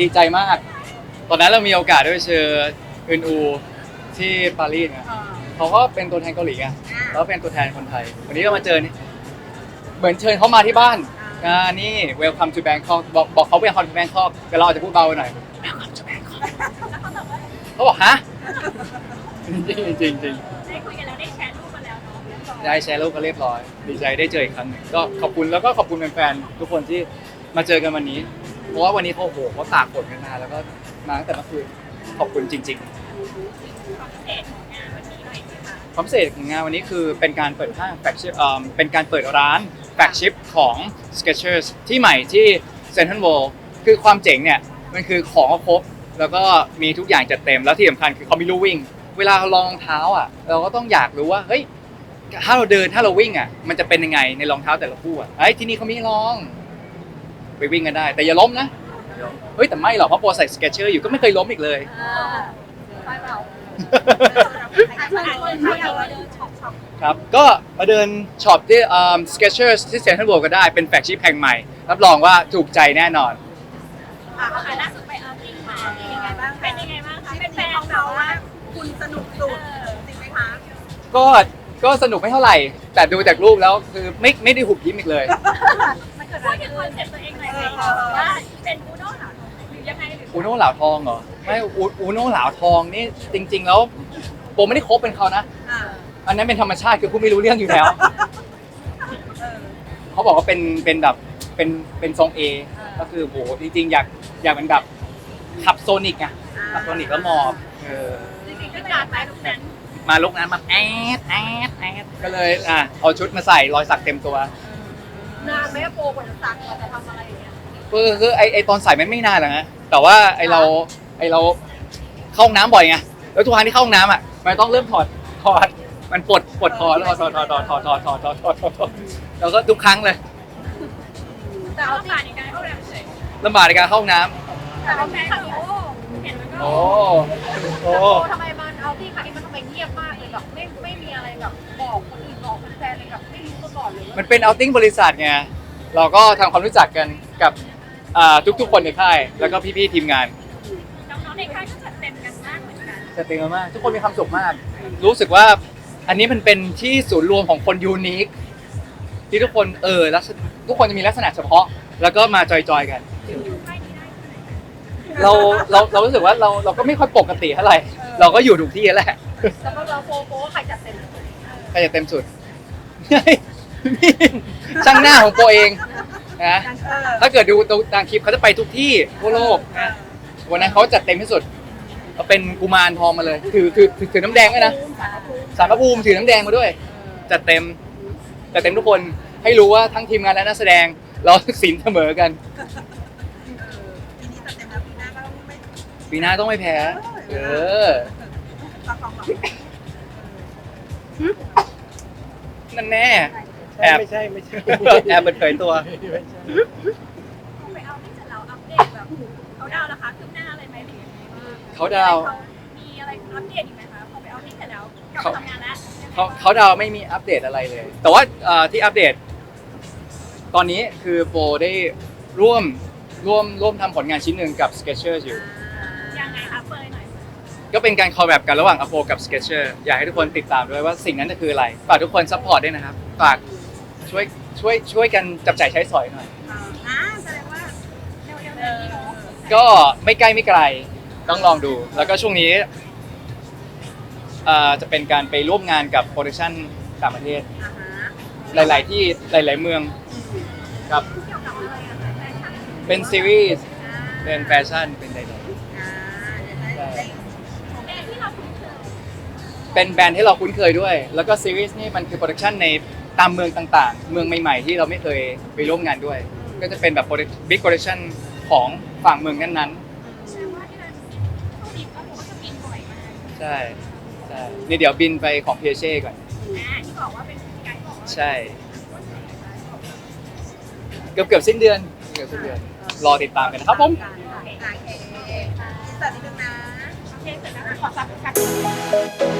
ดีใจมาก ตอนนั้นเรามีโอกาสได้ไปเจออึนอูที่ปารีสไงเขาก็เป็นตัวแทนเกาหลีไงแล้วเป็นตัวแทนคนไทย วันนี้เรามาเจอนี่เหมือนเชิญเขามาที่บ้านอ่านี่ welcome to Bangkok บอกบอกเขา welcome to Bangkok แต่เราอาจจะพูดเบาไปหน่อย welcome to Bangkok เขาบอกฮะจริงจริงจริงได้คุยกันแล้วได้แชร์รูปมาแล้วเนาะเรียบร้อยได้แชร์รูปก็เรียบร้อย ดีใจได้เจออีกครั้งหนึ่งก็ขอบคุณแล้วก็ขอบคุณแฟนๆทุกคนที่มาเจอกันวันนี้ เพราะว่าวันนี้เขาโอ้โหเขาตากฝนกันมาแล้วก็มาตั้งแต่เมื่อคืนขอบคุณจริง ๆ ความพิเศษของงานวันนี้คือเป็นการเปิดห้างแฟกชิพเป็นการเปิดร้านแฟกชิพของ Skechers ที่ใหม่ที่เซนทรัลเวิลด์คือความเจ๋งเนี่ย มันคือของครบ แล้วก็มีทุกอย่างจัดเต็มแล้วที่สำคัญคือเขามีลู่วิ่ง เวลาเราลองรองเท้าอะ เราก็ต้องอยากรู้ว่า เฮ้ย ถ้าเราเดินถ้าเราวิ่งอะ มันจะเป็นยังไงในรองเท้าแต่ละคู่อะเฮ้ยที่นี่เขามีให้ลอง ไปวิ่งกันได้ แต่อย่าล้มนะเฮ้ยแต่ไม่หรอกเพราะโปรใส่สเก็ตเชอร์อยู่ก็ไม่เคยล้มอีกเลย ไปเราให้ชวนชวนให้เราเดินช็อปช็อปครับ ก็มาเดินช็อปที่เอ่อ Skechers ที่เซ็นทรัลเวิลด์ก็ได้ เป็นแฟลกชิพแห่งใหม่ รับรองว่าถูกใจแน่นอน อะล่าสุดไปเอาท์ติ้งมาเป็นยังไงบ้างเป็นยังไงบ้างคะเป็นแฟนเขาเขาว่าว่าคุณสนุกสุดจริงไหมคะก็ ก็สนุกไม่เท่าไหร่ แต่ดูจากรูปแล้วคือไม่ ไม่ได้หุบยิ้มอีกเลยมันเกิด พูดถึงคอนเซ็ปต์ตัวเองหน่อยไหมว่าเป็นอูโน่เหรอหรือยังไงหรืออูโน่เหลาทองเหรอไม่อูอูโน่เหลาทองนี่จริง ๆ แล้วโปไม่ได้คบเป็นเขานะ อ่าอันนั้นเป็นธรรมชาติคือผู้ไม่รู้เรื่องอยู่แล้ว เออ เขาบอกว่าเป็นเป็นแบบเป็นเป็นทรงเอก็คือโหจริงๆ อยากอยากเป็นแบบขับโซนิกไงขับโซนิกแล้วมอบเออจริงๆก็จัดไปทุกนั้นมาลุกนั้นมาแอดแอดแอดก็เลยอะเอาชุดมาใส่รอยสักเต็มตัวนานไหม โปรกว่าจะสักกว่าจะทำอะไรอย่างเงี้ยคือคือไอไอตอนใส่มันไม่นานหรอกนะแต่ว่าไอเราไอเราเข้าห้องน้ำบ่อยไงแล้วทุกครั้งที่เข้าห้องน้ำอะมันต้องเริ่มถอดถอดมันปวดปวดคอแล้วถอดถอดถอดถอดถอดถอดถอดถอดถอดถอดแล้วก็ทุกครั้งเลยแต่เอาผ่านในการเข้าแรมเฉยลำบากในการเข้าห้องน้ำแต่เอาแฟนเขาเห็นแล้วก็โอ้โอ้โปรทำไมมันเอาที่ครั้งนี้มันทำไมเงียบมากเลยแบบไม่ไม่มีอะไรแบบบอกคนอื่นบอกแฟนๆเลยแบบไม่รู้มาก่อนเลยว่ามันเป็นเอาติ้งบริษัทไง เราก็ทำความรู้จักกันกับอ่าทุกๆ คนในค่าย แล้วก็พี่ๆทีมงานน้องๆในค่ายก็จัดเต็มกันมากเหมือนกันจะเต็มมากทุกคนมีความสุขมาก รู้สึกว่าอันนี้มันเป็นที่ศูนย์รวมของคนยูนิคที่ทุกคนเออลักษณะทุกคนจะมีลักษณะเฉพาะ แล้วก็มาจอยๆกัน อยู่ค่ายนี้ได้เราเราเรารู้สึกว่าเราเราก็ไม่ค่อยปกติเท่าไหร่เราก็อยู่ถูกที่แล้วแหละแล้วก็เราโปรโปรใครจัดเต็ม ใครจะเต็มสุดนี่ ช่างหน้าของตัวเองนะเออถ้าเกิดดูตามคลิปเขาจะไปทุกที่ทั่วโลกนะวันนั้นเขาจัดเต็มที่สุดเขาเป็นกุมารทองมาเลยถือถือถือถือน้ำแดงด้วยนะสารพระภูมิถือน้ำแดงมาด้วยจัดเต็มจัดเต็มทุกคนให้รู้ว่าทั้งทีมงานและนักแสดงเราสินเสมอกันปีนี้จัดเต็มแล้วปีหน้าก็ไม่ปีหน้าต้องไม่แพ้ เออประคองแบบนั่นแน่ แอบ ไม่ใช่ไม่ใช่แอบเปิดเผยตัว ไม่ใช่ไปเอาที่เสร็จแล้วอัปเดตแบบเขาดาวนะคะคืบหน้าอะไรไหมหรือยังไงบ้างเขาดาวมีอะไรอัปเดตอีกไหมคะพอไปเอาที่เสร็จแล้วกลับมาทำงานแล้วเขาเขาดาวไม่มีอัปเดตอะไรเลย แต่ว่าเอ่อที่อัปเดต ตอนนี้คือโปรได้ร่วมร่วมร่วมทำผลงานชิ้นหนึ่งกับ Skechers อยู่ ยังไงคะเปิดหน่อยก็เป็นการคอลแลบกันระหว่าง Apo กับ Skechers อยากให้ทุกคนติดตามด้วยว่าสิ่งนั้นจะคืออะไร ฝากทุกคนซัพพอร์ตด้วยนะครับ ฝาก ช่วยช่วยช่วยกันจับจ่ายใช้สอยหน่อย อ่าแสดงว่าเร็วๆนี้เนาะก็ไม่ใกล้ไม่ไกลต้องลองดู แล้วก็ช่วงนี้เอ่อจะเป็นการไปร่วมงานกับโปรดักชั่นต่างประเทศ อ่าฮะหลาย ๆ ที่หลาย ๆ เมืองครับ เกี่ยวกับอะไรอะคะแฟชั่นเป็นซีรีส์เป็นแฟชั่นเป็นใดอ่าเดี๋ยวได้ได้แบรนด์ที่เราคุ้นเคยๆเป็นแบรนด์ที่เราคุ้นเคยด้วย แล้วก็ซีรีส์นี่มันคือโปรดักชั่นใน ตามเมืองต่างๆ เมืองใหม่ๆ ที่เราไม่เคยไปร่วมงานด้วย ก็จะเป็นแบบบิ๊กโปรดักชั่นของฝั่งเมืองนั้นแสดงว่าที่นั่นเขาดีก็ผมก็จะบินบ่อยมากๆใช่ใช่นี่เดี๋ยวบินไปของเพียเช่ก่อนนะที่บอกว่าเป็นไกด์บอกว่าใช่ เกือบเกือบสิ้นเดือนเกือบสิ้นเดือน รอติดตามกันนะครับผมโอเคสวัสดีนึงนะโอเคเสร็จแล้วขอซับซับ